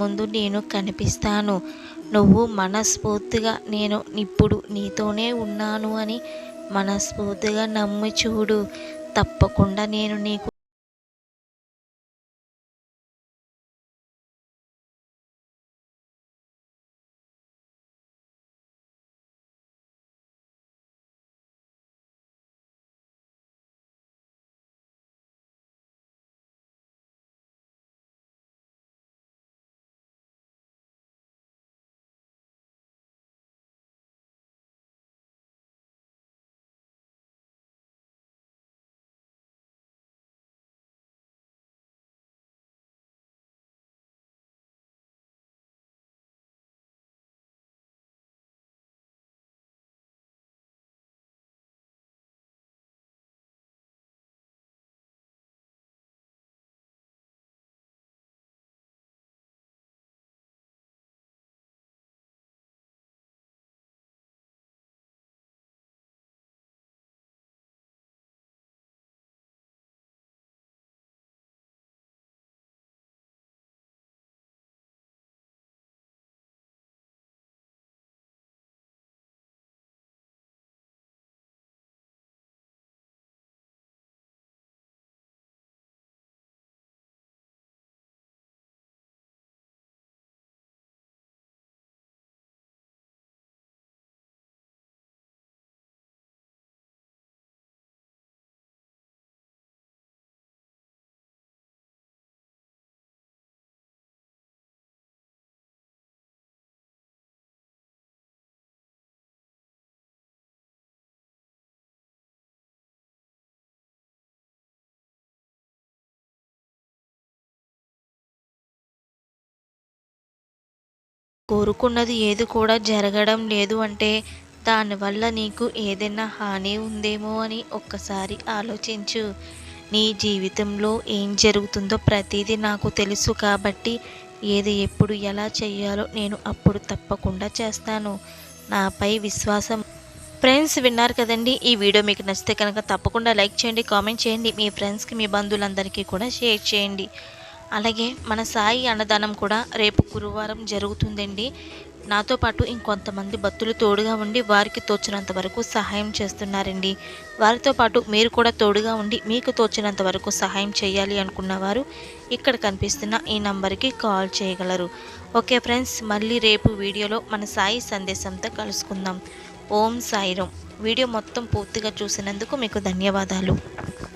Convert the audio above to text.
ముందు నేను కనిపిస్తాను. నువ్వు మనస్ఫూర్తిగా నేను ఇప్పుడు నీతోనే ఉన్నాను అని మనస్ఫూర్తిగా నమ్మి చూడు. తప్పకుండా నేను నీకు కోరుకున్నది ఏది కూడా జరగడం లేదు అంటే దానివల్ల నీకు ఏదైనా హాని ఉందేమో అని ఒక్కసారి ఆలోచించు. నీ జీవితంలో ఏం జరుగుతుందో ప్రతిదీ నాకు తెలుసు కాబట్టి ఏది ఎప్పుడు ఎలా చేయాలో నేను అప్పుడు తప్పకుండా చేస్తాను. నాపై విశ్వాసం. ఫ్రెండ్స్ విన్నారు కదండి ఈ వీడియో మీకు నచ్చితే కనుక తప్పకుండా లైక్ చేయండి కామెంట్ చేయండి. మీ ఫ్రెండ్స్కి మీ బంధువులందరికీ కూడా షేర్ చేయండి. అలాగే మన సాయి అన్నదానం కూడా రేపు గురువారం జరుగుతుందండి. నాతో పాటు ఇంకొంతమంది భక్తులు తోడుగా ఉండి వారికి తోచినంత వరకు సహాయం చేస్తున్నారండి. వారితో పాటు మీరు కూడా తోడుగా ఉండి మీకు తోచినంత వరకు సహాయం చేయాలి అనుకున్నవారు ఇక్కడ కనిపిస్తున్న ఈ నంబర్కి కాల్ చేయగలరు. ఓకే ఫ్రెండ్స్ మళ్ళీ రేపు వీడియోలో మన సాయి సందేశంతో కలుసుకుందాం. ఓం సాయిరం వీడియో మొత్తం పూర్తిగా చూసినందుకు మీకు ధన్యవాదాలు.